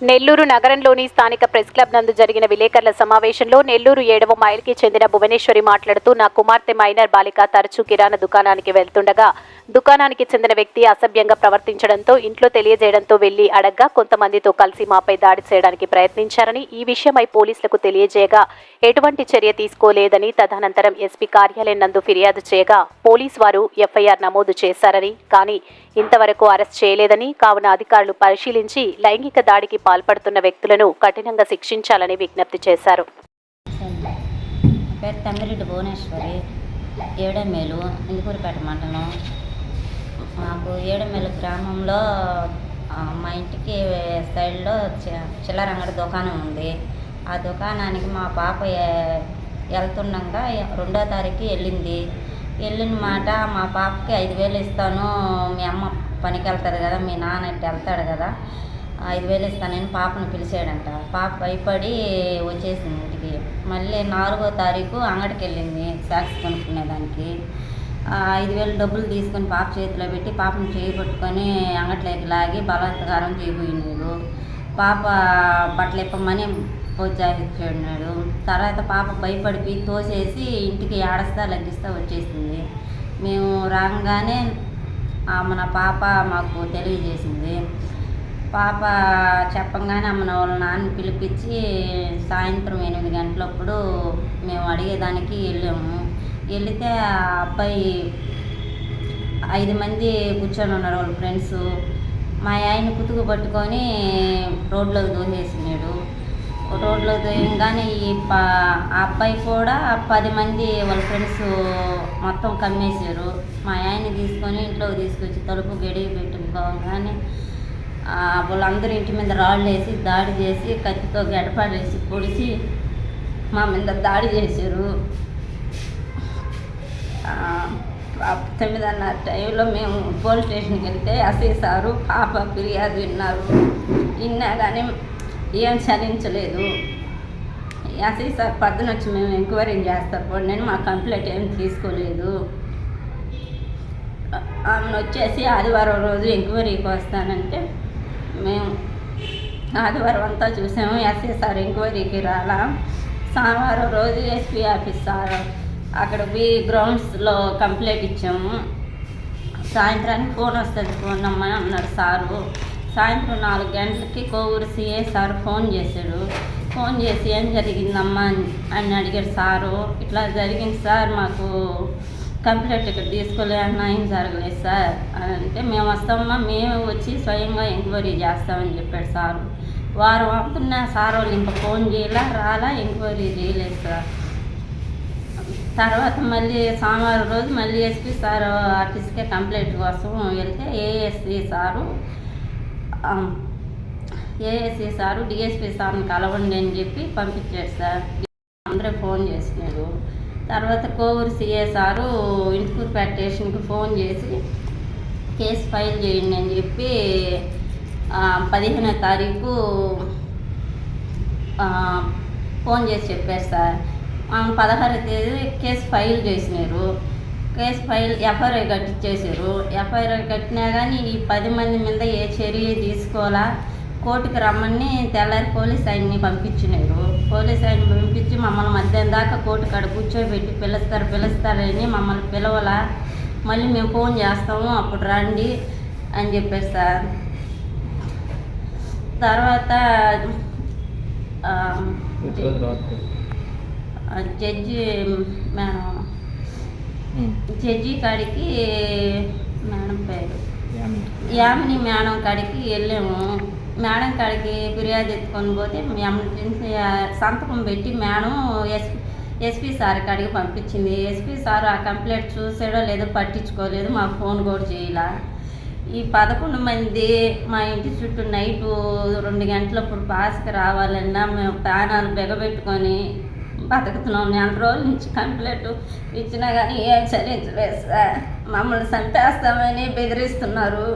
నెల్లూరు నగరంలోని స్థానిక press club నందు జరిగిన విలేకరుల సమావేశంలో నెల్లూరు ఏడవ మైల్కి చెందిన భువనేశ్వరి మాట్లాడుతూ నా కుమార్తె మైనర్ బాలిక తరచూ కిరాణా దుకాణానికి వెళ్తుండగా దుకాణానికి చెందిన వ్యక్తి అసభ్యంగా ప్రవర్తించడంతో ఇంట్లో తెలియజేయడంతో వెళ్ళి అడగ్గా కొంతమందితో కలిసి మాపై దాడి చేయడానికి ప్రయత్నించారని ఈ విషయమై పోలీసులకు తెలియజేయగా ఎటువంటి చర్య తీసుకోలేదని తదనంతరం ఎస్పీ కార్యాలయం నందు ఫిర్యాదు చేయగా పోలీస్ వారు ఎఫ్ఐఆర్ నమోదు చేశారని కానీ ఇంతవరకు అరెస్ట్ చేయలేదని కావున అధికారులు పరిశీలించి లైంగిక దాడికి పాల్పడుతున్న వ్యక్తులను కఠినంగా శిక్షించాలని విజ్ఞప్తి చేశారు. పేరు తమ్మిరెడ్డి భువనేశ్వరి ఏడమేలు ఇందుకూరుపేట మండలం మాకు ఏడుమెల గ్రామంలో మా ఇంటికి సైడ్లో చి- చిల్లర అంగడి దుకాణం ఉంది. ఆ దుకాణానికి మా పాప వెళ్తుండగా రెండో తారీఖు వెళ్ళింది వెళ్ళిన మాట మా పాపకి ఐదు వేలు ఇస్తాను మీ అమ్మ పనికి వెళ్తుంది కదా మీ నాన్న ఇట్ట వెళ్తాడు కదా ఐదు వేలు ఇస్తానని పాపను పిలిచాడంట. పాప భయపడి వచ్చేసింది ఇంటికి. మళ్ళీ నాలుగో తారీఖు అంగడికి వెళ్ళింది సాక్స్ కొనుక్కునేదానికి. ఐదు వేలు డబ్బులు తీసుకొని పాప చేతిలో పెట్టి పాపను చేయి పట్టుకొని అంగట్లోకి లాగి బలాత్కారం చేయబోయినాడు. పాప బట్టలు ఇప్పమని ప్రోత్సహించాడు. తర్వాత పాప భయపడిపోయి తోసేసి ఇంటికి ఏడస్తా లగ్గిస్తా వచ్చేసింది. మేము రాగానే మన పాప మాకు తెలియజేసింది. పాప చెప్పంగానే అమ్మన వాళ్ళ నాన్న పిలిపించి సాయంత్రం ఎనిమిది గంటలప్పుడు మేము అడిగేదానికి వెళ్ళాము. వెళితే ఆ అబ్బాయి ఐదు మంది కూర్చొని ఉన్నారు వాళ్ళ ఫ్రెండ్స్. మా ఆయన కుతుకు పట్టుకొని రోడ్లోకి దోసేసినాడు రోడ్లో దోయంగానే ఈ ప ఆ అబ్బాయి కూడా పది మంది వాళ్ళ ఫ్రెండ్స్ మొత్తం కమ్మేశారు. మా ఆయన తీసుకొని ఇంట్లోకి తీసుకొచ్చి తలుపు గడిగి పెట్టుకోగానే వాళ్ళందరూ ఇంటి మీద రాళ్ళు వేసి దాడి చేసి కత్తితో గడపాడేసి పొడిచి మా మీద దాడి చేశారు. తొమ్మిదిన్నర టైంలో మేము పోలీస్ స్టేషన్కి వెళ్తే అసీ సారు పాప ఫిర్యాదు విన్నారు. విన్నా కానీ ఏం చలించలేదు అసీ సార్ పద్దున వచ్చి మేము ఎంక్వైరీ చేస్తారు. కూడా నేను మా కంప్లైంట్ ఏం తీసుకోలేదు. ఆమెను వచ్చేసి ఆదివారం రోజు ఎంక్వైరీకి వస్తానంటే మేము ఆదివారం అంతా చూసాము. ఎస్ఏ సార్ ఎంక్వైరీకి రాలా. సోమవారం రోజు ఎస్పీ ఆఫీస్ సార్ అక్కడ పోయి గ్రౌండ్స్లో కంప్లైంట్ ఇచ్చాము. సాయంత్రానికి ఫోన్ వస్తుంది ఫోన్ అమ్మని అన్నాడు సారు. సాయంత్రం నాలుగు గంటలకి కోవూరు సిఏ సార్ ఫోన్ చేశాడు. ఫోన్ చేసి ఏం జరిగిందమ్మా అని- అని అడిగాడు సారు. ఇట్లా జరిగింది సార్ మాకు కంప్లైంట్ ఇక్కడ తీసుకోలే ఏం జరగలేదు సార్. అని అంటే మేము వస్తామమ్మా మేము వచ్చి స్వయంగా ఎంక్వైరీ చేస్తామని చెప్పాడు సారు. వారు అవుతున్న సార్ వాళ్ళు ఇంకా ఫోన్ చేయలే రాలా ఎంక్వైరీ చేయలేదు సార్. తర్వాత మళ్ళీ సోమవారం రోజు మళ్ళీ ఎస్పీ సార్ ఆఫీస్కే కంప్లైంట్ కోసం వెళ్తే ASP sir ASP sir DSP సార్ని కలవండి అని చెప్పి పంపించాడు సార్. అందరూ ఫోన్ చేసినారు. తర్వాత కోవూరు సిఏ సారు ఇంటికూరుపేట స్టేషన్కి ఫోన్ చేసి కేసు ఫైల్ చేయండి అని చెప్పి పదిహేనో తారీఖు ఫోన్ చేసి చెప్పారు సార్. ఆమె పదహారో తేదీ కేసు ఫైల్ చేసినారు. కేసు ఫైల్ ఎఫ్ఐఆర్ కట్టించేశారు ఎఫ్ఐఆర్ కట్టినా కానీ ఈ పది మంది మీద ఏ చర్య తీసుకోవాలా? కోర్టుకు రమ్మని తెల్లారి పోలీస్ ఆయన్ని పంపించినారు. పోలీస్ ఆయన పంపించి మమ్మల్ని మధ్యాహ్నం దాకా కోర్టు కాడ కూర్చోబెట్టి పిలుస్తారు పిలుస్తారని మమ్మల్ని పిలవలా? మళ్ళీ మేము ఫోన్ చేస్తాము అప్పుడు రండి అని చెప్పారు సార్. తర్వాత జడ్జి మేడం జడ్జి కాడికి మేడం పేరు యామిని మేడం కాడికి వెళ్ళాము మేడం కాడికి ఫిర్యాదు ఎత్తుకొని పోతే ఎమర్జెన్సీ సంతకం పెట్టి మేడం ఎస్పీ ఎస్పీ సార్ కాడికి పంపించింది ఎస్పీ సార్ ఆ కంప్లైంట్ చూసాడో లేదో పట్టించుకోలేదు మాకు ఫోన్ కూడా చేయలే ఈ పదకొండు మంది మా ఇంటి చుట్టూ నైటు రెండు గంటలప్పుడు పాస్కి రావాలన్నా మేము ప్రాణాలు బెగబెట్టుకొని బతుకుతున్నాం. నెల రోజుల నుంచి కంప్లైంట్ ఇచ్చినా కానీ ఏం చలించలేదు సార్. మమ్మల్ని చంపేస్తామని బెదిరిస్తున్నారు.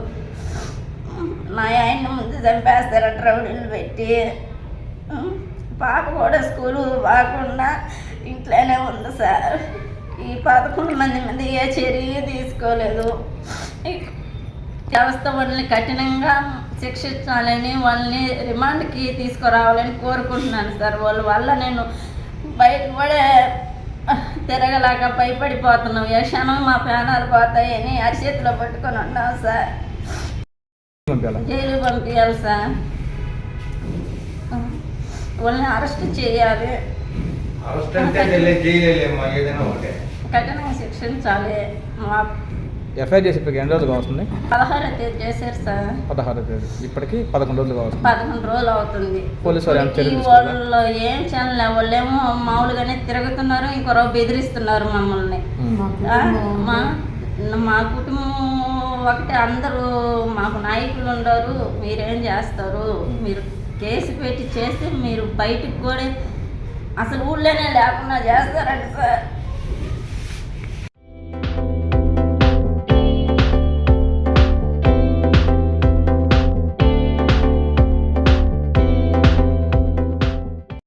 మా ఆయన ముందు చంపేస్తారట రౌడీలు పెట్టి. పాప కూడా స్కూలు పోకుండా ఇంట్లోనే ఉంది సార్. ఈ పదకొండు మంది మంది ఏ చర్య తీసుకోలేదు. వ్యవస్థ వాళ్ళని కఠినంగా శిక్షించాలని వాళ్ళని రిమాండ్కి తీసుకురావాలని కోరుకుంటున్నాను సార్. వాళ్ళ వల్ల నేను బయట కూడా తిరగలాక భయపడిపోతున్నాం ఏ క్షణం మా ప్రాణాలు పోతాయని అరిచేతిలో పట్టుకొని ఉన్నాం సార్. జైలు పంపించాలి సార్. వాళ్ళని అరెస్ట్ చేయాలి. కఠినంగా శిక్షించాలి. మా ఎఫ్ఐఆర్ చేసి ఇప్పటికి ఎన్ని రోజులుగా వస్తుంది పదహారో తేదీ చేశారు సార్. పదహారు తేదీ. ఇప్పటికి పదకొండు రోజులుగా వస్తుంది పదకొండు రోజులు అవుతుంది. పోలీసు? వాళ్ళు ఏం చేయలే వాళ్ళేమో మామూలుగానే తిరుగుతున్నారు ఇంకొరో బెదిరిస్తున్నారు మమ్మల్ని. మా మా కుటుంబం ఒకటి. అందరూ మాకు నాయకులు ఉండరు మీరేం చేస్తారు? మీరు కేసు పెట్టి చేస్తే మీరు బయటికి కూడా అసలు ఊళ్ళోనే లేకుండా చేస్తారండి సార్.